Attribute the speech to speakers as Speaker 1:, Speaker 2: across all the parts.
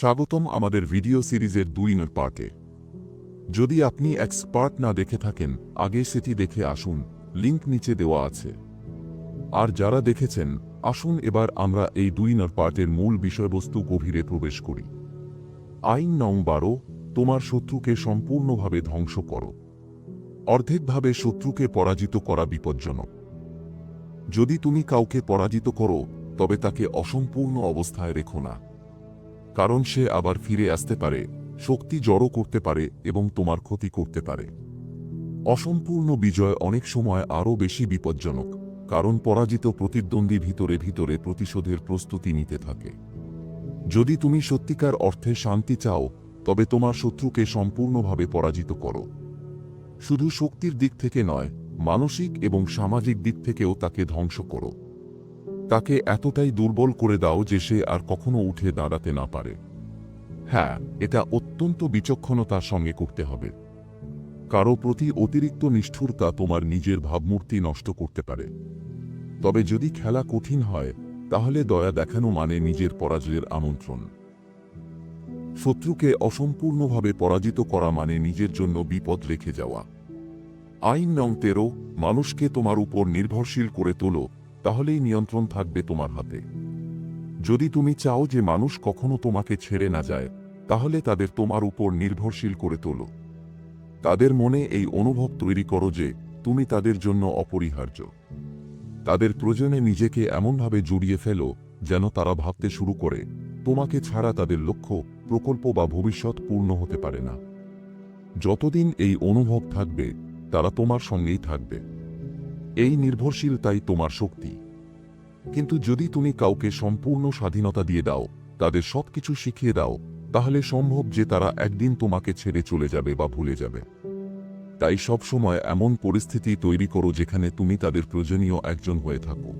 Speaker 1: স্বাগতম আমাদের ভিডিও সিরিজের দুই নয় পার্টে। যদি আপনি এক্সপার্ট না দেখে থাকেন, আগে সেটি দেখে আসুন, লিংক নিচে দেওয়া আছে। আর যারা দেখেছেন, আসুন এবার আমরা এই দুই নয় পার্টের মূল বিষয়বস্তু গভীরে প্রবেশ করি। আইন নং বারো, তোমার শত্রুকে সম্পূর্ণভাবে ধ্বংস করো। অর্ধেকভাবে শত্রুকে পরাজিত করা বিপজ্জনক। যদি তুমি কাউকে পরাজিত করো, তবে তাকে অসম্পূর্ণ অবস্থায় রেখো না। কারণ সে আবার ফিরে আসতে পারে, শক্তি জড়ো করতে পারে এবং তোমার ক্ষতি করতে পারে। অসম্পূর্ণ বিজয় অনেক সময় আরও বেশি বিপজ্জনক, কারণ পরাজিত প্রতিদ্বন্দ্বী ভিতরে ভিতরে প্রতিশোধের প্রস্তুতি নিতে থাকে। যদি তুমি সত্যিকার অর্থে শান্তি চাও, তবে তোমার শত্রুকে সম্পূর্ণভাবে পরাজিত করো। শুধু শক্তির দিক থেকে নয়, মানসিক এবং সামাজিক দিক থেকেও তাকে ধ্বংস করো। তাকে এতটাই দুর্বল করে দাও যে সে আর কখনো উঠে দাঁড়াতে না পারে। হ্যাঁ এটা অত্যন্ত বিচক্ষণতার সঙ্গে করতে হবে। কারও প্রতি অতিরিক্ত নিষ্ঠুরতা তোমার নিজের ভাবমূর্তি নষ্ট করতে পারে। তবে যদি খেলা কঠিন হয়, তাহলে দয়া দেখানো মানে নিজের পরাজয়ের আমন্ত্রণ। শত্রুকে অসম্পূর্ণভাবে পরাজিত করা মানে নিজের জন্য বিপদ রেখে যাওয়া। আইন নং তেরো, মানুষকে তোমার উপর নির্ভরশীল করে তোলো। তাহলেই নিয়ন্ত্রণ থাকবে তোমার হাতে। যদি তুমি চাও যে মানুষ কখনো তোমাকে ছেড়ে না যায়, তাহলে তাদের তোমার উপর নির্ভরশীল করে তোলো। তাদের মনে এই অনুভব তৈরি করো যে তুমি তাদের জন্য অপরিহার্য। তাদের প্রয়োজনে নিজেকে এমনভাবে জড়িয়ে ফেলো যেন তারা ভাবতে শুরু করে, তোমাকে ছাড়া তাদের লক্ষ্য, প্রকল্প বা ভবিষ্যৎ পূর্ণ হতে পারে না। যতদিন এই অনুভব থাকবে, তারা তোমার সঙ্গেই থাকবে। এই নির্ভরশীলতাই তোমার শক্তি। কিন্তু যদি তুমি কাউকে সম্পূর্ণ স্বাধীনতা দিয়ে দাও, তাদের সবকিছু শিখিয়ে দাও, তাহলে সম্ভব যে তারা একদিন তোমাকে ছেড়ে চলে যাবে বা ভুলে যাবে। তাই সব সময় এমন পরিস্থিতি তৈরি করো যেখানে তুমি তাদের প্রয়োজনীয় একজন হয়ে থাকো।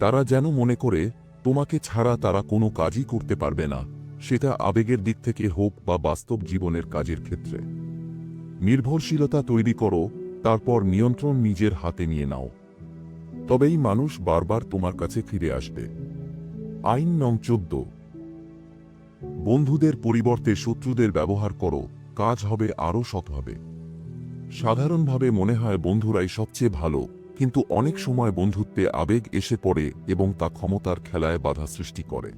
Speaker 1: তারা যেন মনে করে, তোমাকে ছাড়া তারা কোনো কাজই করতে পারবে না, সেটা আবেগের দিক থেকে হোক বা বাস্তব জীবনের কাজের ক্ষেত্রে। নির্ভরশীলতা তৈরি করো তারপর নিয়ন্ত্রণ নিজের হাতে নিয়ে নাও। তবেই মানুষ বারবার তোমার কাছে ফিরে আসবে। আইন নং চোদ্দ। বন্ধুদের পরিবর্তে শত্রুদের ব্যবহার করো, কাজ হবে আরও সৎ হবে। সাধারণভাবে মনে হয় বন্ধুরাই সবচেয়ে ভালো, কিন্তু অনেক সময় বন্ধুত্বে আবেগ এসে পড়ে এবং তা ক্ষমতার খেলায় বাধা সৃষ্টি করে।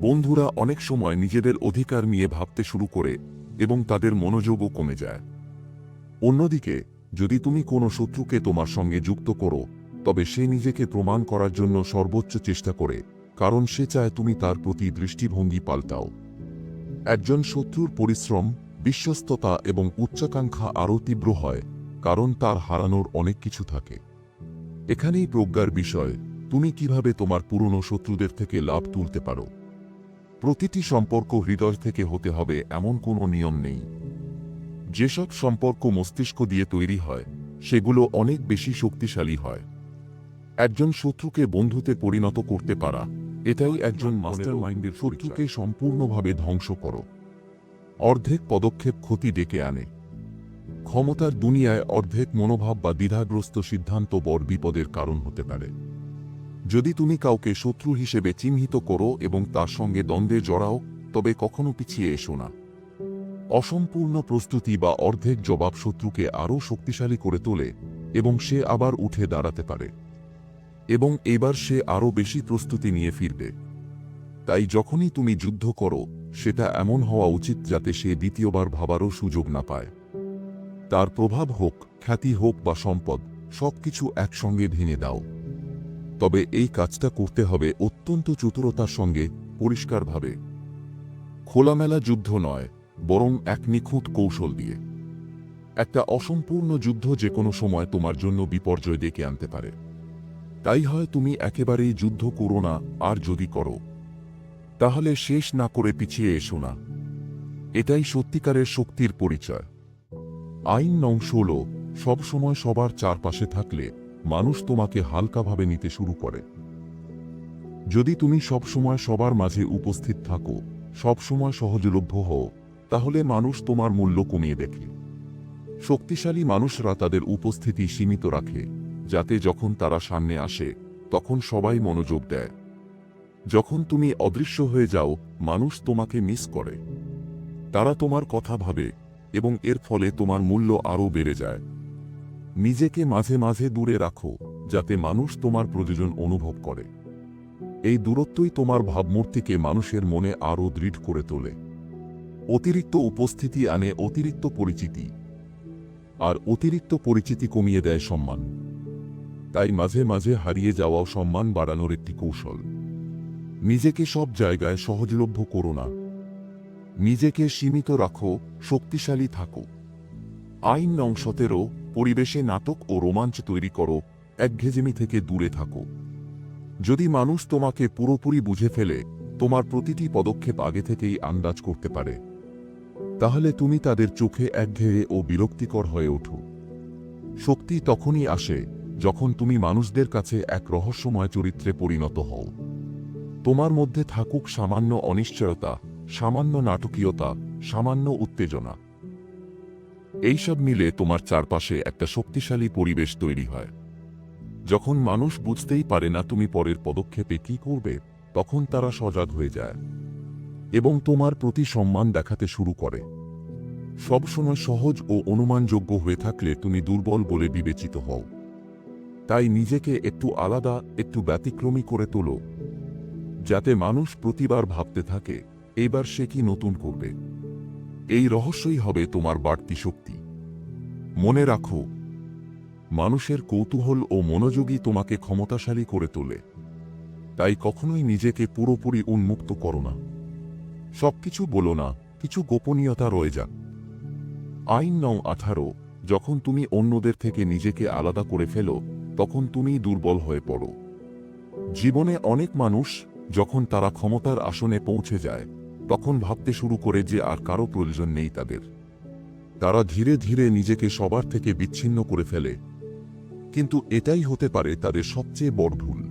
Speaker 1: বন্ধুরা অনেক সময় নিজেদের অধিকার নিয়ে ভাবতে শুরু করে এবং তাদের মনোযোগও কমে যায়। অন্যদিকে, যদি তুমি কোনো শত্রুকে তোমার সঙ্গে যুক্ত করো, তবে সে নিজেকে প্রমাণ করার জন্য সর্বোচ্চ চেষ্টা করে, কারণ সে চায় তুমি তার প্রতি দৃষ্টিভঙ্গি পাল্টাও। একজন শত্রুর পরিশ্রম, বিশ্বস্ততা এবং উচ্চাকাঙ্ক্ষা আরও তীব্র হয়, কারণ তার হারানোর অনেক কিছু থাকে। এখানেই প্রজ্ঞার বিষয়, তুমি কীভাবে তোমার পুরনো শত্রুদের থেকে লাভ তুলতে পারো? প্রতিটি সম্পর্ক হৃদয় থেকে হতে হবে, এমন কোনো নিয়ম নেই। যেসব সম্পর্ক মস্তিষ্ক দিয়ে তৈরি হয়, সেগুলো অনেক বেশি শক্তিশালী হয়। একজন শত্রুকে বন্ধুতে পরিণত করতে পারা, এটাই একজন মাস্টার মাইন্ডের শত্রুকে সম্পূর্ণভাবে ধ্বংস করো। অর্ধেক পদক্ষেপ ক্ষতি ডেকে আনে। ক্ষমতার দুনিয়ায় অর্ধেক মনোভাব বা দ্বিধাগ্রস্ত সিদ্ধান্ত বড় বিপদের কারণ হতে পারে। যদি তুমি কাউকে শত্রু হিসেবে চিহ্নিত করো এবং তার সঙ্গে দ্বন্দ্বে জড়াও, তবে কখনো পিছিয়ে এসো না। অসম্পূর্ণ প্রস্তুতি বা অর্ধেক জবাব শত্রুকে আরও শক্তিশালী করে তোলে এবং সে আবার উঠে দাঁড়াতে পারে। এবং এবার সে আরও বেশি প্রস্তুতি নিয়ে ফিরবে। তাই যখনই তুমি যুদ্ধ করো, সেটা এমন হওয়া উচিত যাতে সে দ্বিতীয়বার ভাবারও সুযোগ না পায়। তার প্রভাব হোক, খ্যাতি হোক বা সম্পদ, সবকিছু একসঙ্গে ভেঙে দাও। তবে এই কাজটা করতে হবে অত্যন্ত চতুরতার সঙ্গে, পরিষ্কারভাবে। খোলামেলা যুদ্ধ নয় বরং এক নিখুঁত কৌশল দিয়ে। একটা অসম্পূর্ণ যুদ্ধ যে কোনো সময় তোমার জন্য বিপর্যয় ডেকে আনতে পারে। তাই হয় তুমি একেবারেই যুদ্ধ করো না, আর যদি করো, তাহলে শেষ না করে পিছিয়ে এসো না। এটাই সত্যিকারের শক্তির পরিচয়। আইন নং ষোলো সবসময় সবার চারপাশে থাকলে মানুষ তোমাকে হালকাভাবে নিতে শুরু করে। যদি তুমি সবসময় সবার মাঝে উপস্থিত থাকো সবসময় সহজলভ্য হও তাহলে মানুষ তোমার মূল্য কমিয়ে দেখে। শক্তিশালী মানুষরা তাদের উপস্থিতি সীমিত রাখে, যাতে যখন তারা সামনে আসে, তখন সবাই মনোযোগ দেয়। যখন তুমি অদৃশ্য হয়ে যাও, মানুষ তোমাকে মিস করে। তারা তোমার কথা ভাবে, এবং এর ফলে তোমার মূল্য আরও বেড়ে যায়। নিজেকে মাঝে মাঝে দূরে রাখো, যাতে মানুষ তোমার প্রয়োজন অনুভব করে। এই দূরত্বই তোমার ভাবমূর্তিকে মানুষের মনে আরও দৃঢ় করে তোলে। অতিরিক্ত উপস্থিতি আনে অতিরিক্ত পরিচিতি। আর অতিরিক্ত পরিচিতি কমিয়ে দেয় সম্মান। তাই মাঝে মাঝে হারিয়ে যাওয়াও সম্মান বাড়ানোর একটি কৌশল। নিজেকে সব জায়গায় সহজলভ্য করো না। নিজেকে সীমিত রাখো, শক্তিশালী থাকো। আইন সতেরো পরিবেশে নাটক ও রোমাঞ্চ তৈরি করো একঘেজেমি থেকে দূরে থাকো। যদি মানুষ তোমাকে পুরোপুরি বুঝে ফেলে, তোমার প্রতিটি পদক্ষেপ আগে থেকেই আন্দাজ করতে পারে। তাহলে তুমি তাদের চোখে একঘেয়ে ও বিরক্তিকর হয়ে ওঠো। শক্তি তখনই আসে যখন তুমি মানুষদের কাছে এক রহস্যময় চরিত্রে পরিণত হও। তোমার মধ্যে থাকুক সামান্য অনিশ্চয়তা, সামান্য নাটকীয়তা, সামান্য উত্তেজনা। এইসব মিলে তোমার চারপাশে একটা শক্তিশালী পরিবেশ তৈরি হয়। যখন মানুষ বুঝতেই পারে না তুমি পরের পদক্ষেপে কি করবে, তখন তারা সজাগ হয়ে যায়। এবং তোমার প্রতি সম্মান দেখাতে শুরু করে। সবসময় সহজ ও অনুমানযোগ্য হয়ে থাকলে তুমি দুর্বল বলে বিবেচিত হও। তাই নিজেকে একটু আলাদা, একটু ব্যতিক্রমী করে তোলো। যাতে মানুষ প্রতিবার ভাবতে থাকে এবার সে কি নতুন করবে? এই রহস্যই হবে তোমার বাড়তি শক্তি। মনে রাখো, মানুষের কৌতূহল ও মনোযোগী তোমাকে ক্ষমতাশালী করে তোলে। তাই কখনোই নিজেকে পুরোপুরি উন্মুক্ত করো না। সবকিছু বলো না, কিছু গোপনীয়তা রয়ে যাক। আইন নং আঠারো, যখন তুমি অন্যদের থেকে নিজেকে আলাদা করে ফেলো, তখন তুমি দুর্বল হয়ে পড়ো। জীবনে অনেক মানুষ যখন তারা ক্ষমতার আসনে পৌঁছে যায়, তখন ভাবতে শুরু করে যে আর কারও প্রয়োজন নেই তাদের। তারা ধীরে ধীরে নিজেকে সবার থেকে বিচ্ছিন্ন করে ফেলে। কিন্তু এটাই হতে পারে তাদের সবচেয়ে বড় ভুল।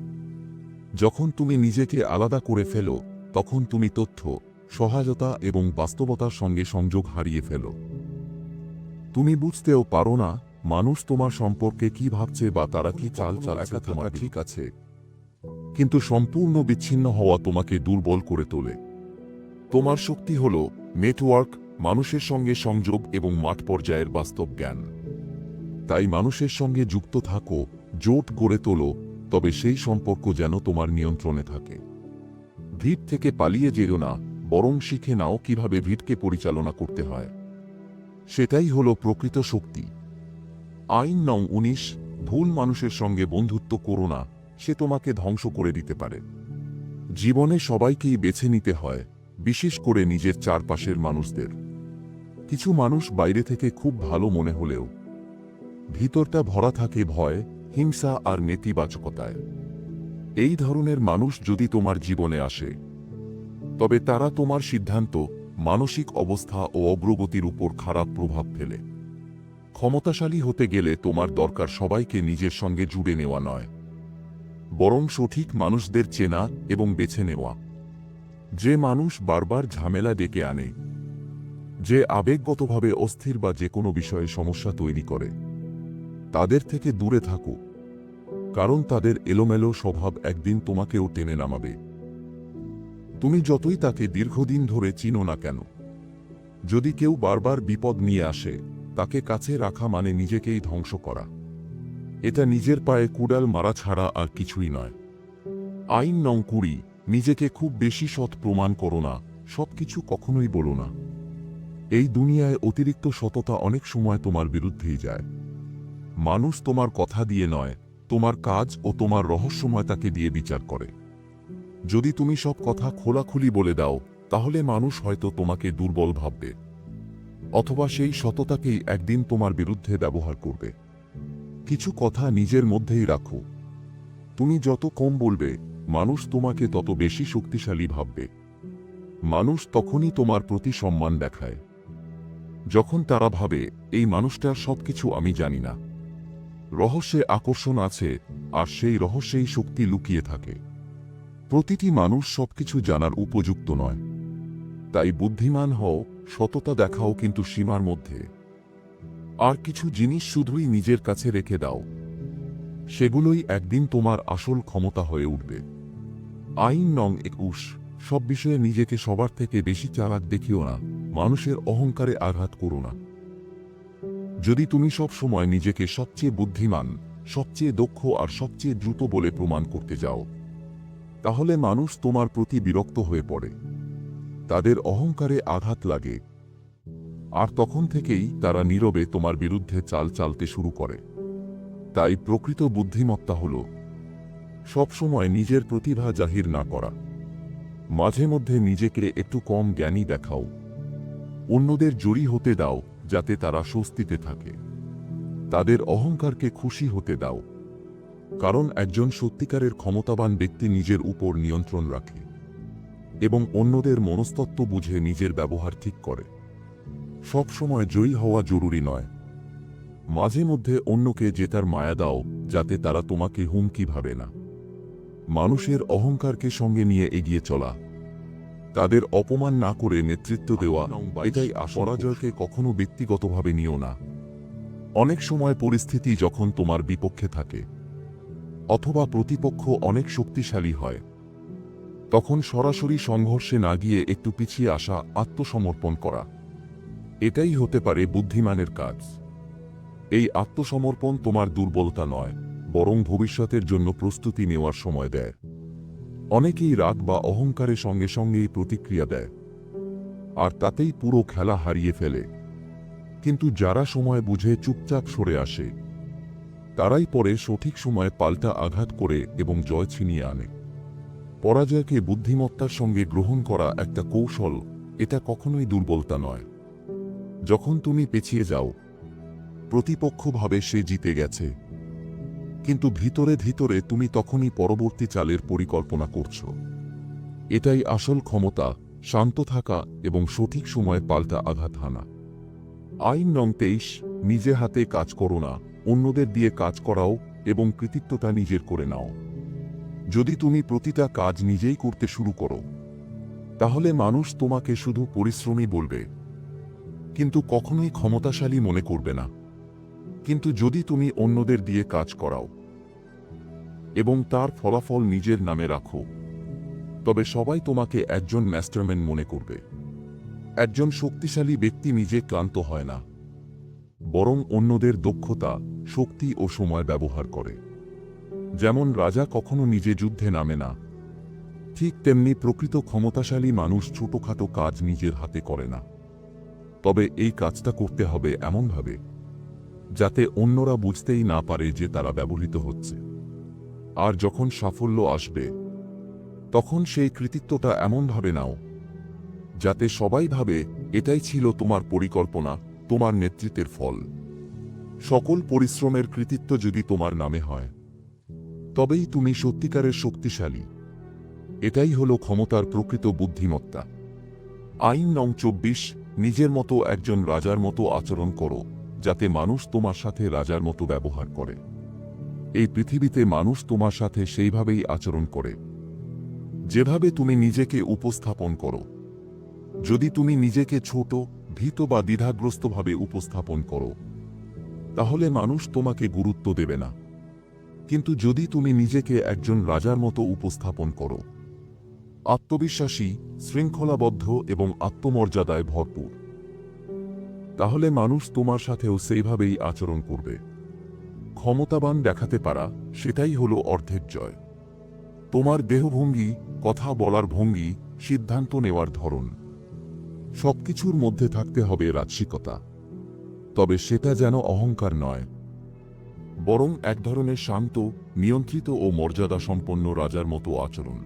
Speaker 1: যখন তুমি নিজেকে আলাদা করে ফেলো, তখন তুমি তথ্য সহায়তা এবং বাস্তবতার সঙ্গে সংযোগ হারিয়ে ফেলো। তুমি বুঝতেও পারো না মানুষ তোমার সম্পর্কে কি ভাবছে বা তারা কি চাল চালাচ্ছে তোমার ঠিক আছে। কিন্তু সম্পূর্ণ বিচ্ছিন্ন হওয়া তোমাকে দুর্বল করে তোলে। তোমার শক্তি হল নেটওয়ার্ক মানুষের সঙ্গে সংযোগ এবং মাঠ পর্যায়ের বাস্তব জ্ঞান। তাই মানুষের সঙ্গে যুক্ত থাকো জোট গড়ে তোলো তবে সেই সম্পর্ক যেন তোমার নিয়ন্ত্রণে থাকে। ভিড় থেকে পালিয়ে যেও না বরং শিখে নাও কীভাবে ভিড়কে পরিচালনা করতে হয়। সেটাই হলো প্রকৃত শক্তি। আইন নং উনিশ, ভুল মানুষের সঙ্গে বন্ধুত্ব করো না, সে তোমাকে ধ্বংস করে দিতে পারে। জীবনে সবাইকেই বেছে নিতে হয়, বিশেষ করে নিজের চারপাশের মানুষদের। কিছু মানুষ বাইরে থেকে খুব ভালো মনে হলেও, ভিতরটা ভরা থাকে ভয়, হিংসা আর নেতিবাচকতায়। এই ধরনের মানুষ যদি তোমার জীবনে আসে তবে তারা তোমার সিদ্ধান্ত, মানসিক অবস্থা ও অগ্রগতির উপর খারাপ প্রভাব ফেলে। ক্ষমতাশালী হতে গেলে তোমার দরকার সবাইকে নিজের সঙ্গে জুড়ে নেওয়া নয়। বরং সঠিক মানুষদের চেনা এবং বেছে নেওয়া। যে মানুষ বারবার ঝামেলা ডেকে আনে, যে আবেগগতভাবে অস্থির বা যে কোনো বিষয়ে সমস্যা তৈরি করে, তাদের থেকে দূরে থাকো। কারণ তাদের এলোমেলো স্বভাব একদিন তোমাকেও টেনে নামাবে। তুমি যতই তাকে দীর্ঘদিন ধরে চিনো না কেন। যদি কেউ বারবার বিপদ নিয়ে আসে, তাকে কাছে রাখা মানে নিজেকেই ধ্বংস করা। এটা নিজের পায়ে কুড়াল মারা ছাড়া আর কিছুই নয়। আইন নং কুড়ি, নিজেকে খুব বেশি সৎ প্রমাণ করো না, সবকিছু কখনোই বলো না। এই দুনিয়ায় অতিরিক্ত সততা অনেক সময় তোমার বিরুদ্ধেই যায়। মানুষ তোমার কথা দিয়ে নয়, তোমার কাজ ও তোমার রহস্যময়তাকে দিয়ে বিচার করে। যদি তুমি সব কথা খোলাখুলি বলে দাও, তাহলে মানুষ হয়তো তোমাকে দুর্বল ভাববে, অথবা সেই সততাকেই একদিন তোমার বিরুদ্ধে ব্যবহার করবে। কিছু কথা নিজের মধ্যেই রাখো। তুমি যত কম বলবে, মানুষ তোমাকে তত বেশি শক্তিশালী ভাববে। মানুষ তখনই তোমার প্রতি সম্মান দেখায়। যখন তারা ভাবে, এই মানুষটার সবকিছু আমি জানি না। রহস্যে আকর্ষণ আছে, আর সেই রহস্যেই শক্তি লুকিয়ে থাকে। প্রতিটি মানুষ সবকিছু জানার উপযুক্ত নয়। তাই বুদ্ধিমান হও, সততা দেখাও কিন্তু সীমার মধ্যে। আর কিছু জিনিস শুধুই নিজের কাছে রেখে দাও। সেগুলোই একদিন তোমার আসল ক্ষমতা হয়ে উঠবে। আইন নং একুশ, সব বিষয়ে নিজেকে সবার থেকে বেশি চালাক দেখিও না, মানুষের অহংকারে আঘাত করো না। যদি তুমি সব সময় নিজেকে সবচেয়ে বুদ্ধিমান, সবচেয়ে দক্ষ আর সবচেয়ে দ্রুত বলে প্রমাণ করতে যাও তাহলে মানুষ তোমার প্রতি বিরক্ত হয়ে পড়ে। তাদের অহংকারে আঘাত লাগে। আর তখন থেকেই তারা নীরবে তোমার বিরুদ্ধে চাল চালতে শুরু করে। তাই প্রকৃত বুদ্ধিমত্তা হল সবসময় নিজের প্রতিভা জাহির না করা। মাঝে মধ্যে নিজেকে একটু কম জ্ঞানী দেখাও। অন্যদের জড়ি হতে দাও, যাতে তারা স্বস্তিতে থাকে। তাদের অহংকারকে খুশি হতে দাও। কারণ একজন সত্যিকারের ক্ষমতাবান ব্যক্তি নিজের উপর নিয়ন্ত্রণ রাখে এবং অন্যদের মনস্তত্ত্ব বুঝে নিজের ব্যবহার ঠিক করে। সব সময় জয়ী হওয়া জরুরি নয়। মাঝে মধ্যে অন্যকে জেতার মায়া দাও যাতে তারা তোমাকে হুমকি ভাবে না। মানুষের অহংকারকে সঙ্গে নিয়ে এগিয়ে চলা। তাদের অপমান না করে নেতৃত্ব দেওয়া এটাই পরাজয়কে কখনো ব্যক্তিগতভাবে নিও না। অনেক সময় পরিস্থিতি যখন তোমার বিপক্ষে থাকে অথবা প্রতিপক্ষ অনেক শক্তিশালী হয়। তখন সরাসরি সংঘর্ষে না গিয়ে একটু পিছিয়ে আসা, আত্মসমর্পণ করা। এটাই হতে পারে বুদ্ধিমানের কাজ। এই আত্মসমর্পণ তোমার দুর্বলতা নয়, বরং ভবিষ্যতের জন্য প্রস্তুতি নেওয়ার সময় দেয়। অনেকেই রাগ বা অহংকারের সঙ্গে সঙ্গেই প্রতিক্রিয়া দেয়। আর তাতেই পুরো খেলা হারিয়ে ফেলে। কিন্তু যারা সময় বুঝে চুপচাপ সরে আসে তারাই পরে সঠিক সময়ে পাল্টা আঘাত করে এবং জয় ছিনিয়ে আনে। পরাজয়কে বুদ্ধিমত্তার সঙ্গে গ্রহণ করা একটা কৌশল, এটা কখনোই দুর্বলতা নয়। যখন তুমি পেছিয়ে যাও, প্রতিপক্ষভাবে সে জিতে গেছে। কিন্তু ভিতরে ভিতরে তুমি তখনই পরবর্তী চালের পরিকল্পনা করছ। এটাই আসল ক্ষমতা, শান্ত থাকা এবং সঠিক সময়ে পাল্টা আঘাত হানা। আইন নং তেইশ, নিজে হাতে কাজ করো না। অন্যদের দিয়ে কাজ করাও এবং কৃতিত্বতা নিজের করে নাও। যদি তুমি প্রতিটা কাজ নিজেই করতে শুরু করো, তাহলে মানুষ তোমাকে শুধু পরিশ্রমী বলবে। কিন্তু কখনোই ক্ষমতাশালী মনে করবে না। কিন্তু যদি তুমি অন্যদের দিয়ে কাজ করাও এবং তার ফলাফল নিজের নামে রাখো, তবে সবাই তোমাকে একজন ম্যাস্টারম্যান মনে করবে। একজন শক্তিশালী ব্যক্তি নিজে ক্লান্ত হয় না। বরং অন্যদের দক্ষতা শক্তি ও সময় ব্যবহার করে। যেমন রাজা কখনো নিজে যুদ্ধে নামে না, ঠিক তেমনি প্রকৃত ক্ষমতাশালী মানুষ ছোটখাটো কাজ নিজের হাতে করে না। তবে এই কাজটা করতে হবে এমনভাবে, যাতে অন্যরা বুঝতেই না পারে যে তারা ব্যবহৃত হচ্ছে। আর যখন সাফল্য আসবে, তখন সেই কৃতিত্বটা এমনভাবে নাও, যাতে সবাই ভাবে, এটাই ছিল তোমার পরিকল্পনা, তোমার নেতৃত্বের ফল। সকল পরিশ্রমের কৃতিত্ব যদি তোমার নামে হয়, তবেই তুমি সত্যিকারের শক্তিশালী। এটাই হলো ক্ষমতার প্রকৃত বুদ্ধিমত্তা। আইন নং চব্বিশ, নিজের মতো একজন রাজার মতো আচরণ করো, যাতে মানুষ তোমার সাথে রাজার মতো ব্যবহার করে। এই পৃথিবীতে মানুষ তোমার সাথে সেইভাবেই আচরণ করে। যেভাবে তুমি নিজেকে উপস্থাপন করো। যদি তুমি নিজেকে ছোট, ভীত বা দ্বিধাগ্রস্তভাবে উপস্থাপন করো তাহলে মানুষ তোমাকে গুরুত্ব দেবে না। কিন্তু যদি তুমি নিজেকে একজন রাজার মতো উপস্থাপন করো। আত্মবিশ্বাসী, শৃঙ্খলাবদ্ধ এবং আত্মমর্যাদায় ভরপুর। তাহলে মানুষ তোমার সাথেও সেইভাবেই আচরণ করবে। ক্ষমতাবান দেখাতে পারা, সেটাই হলো অর্ধেক জয়। তোমার দেহভঙ্গি, কথা বলার ভঙ্গি, সিদ্ধান্ত নেওয়ার ধরন। সবকিছুর মধ্যে থাকতে হবে রাজসিকতা। তবে সেটা যেন অহংকার নয়। বরং এক ধরনের শান্ত, নিয়ন্ত্রিত ও মর্যাদা সম্পন্ন রাজার মতো আচরণ।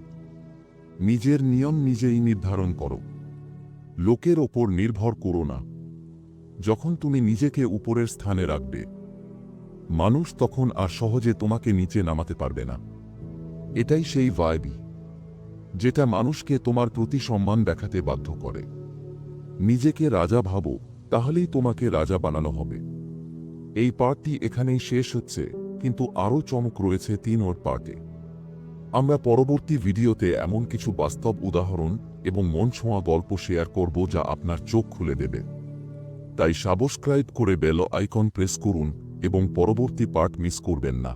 Speaker 1: নিজের নিয়ম নিজেই নির্ধারণ করো। লোকের ওপর নির্ভর করো না। যখন তুমি নিজেকে উপরের স্থানে রাখবে, মানুষ তখন আর সহজে তোমাকে নিচে নামাতে পারবে না। এটাই সেই ভাইবি যেটা মানুষকে তোমার প্রতি সম্মান দেখাতে বাধ্য করে। নিজেকে রাজা ভাবো। তাহলেই তোমাকে রাজা বানানো হবে। এই পার্টটি এখানেই শেষ হচ্ছে, কিন্তু আরও চমক রয়েছে তিন ওর পার্টে আমরা পরবর্তী ভিডিওতে এমন কিছু বাস্তব উদাহরণ এবং মন ছোঁয়া গল্প শেয়ার করব যা আপনার চোখ খুলে দেবে। তাই সাবস্ক্রাইব করে বেল আইকন প্রেস করুন এবং পরবর্তী পার্ট মিস করবেন না।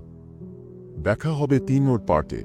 Speaker 1: দেখা হবে তিন ওর পার্টে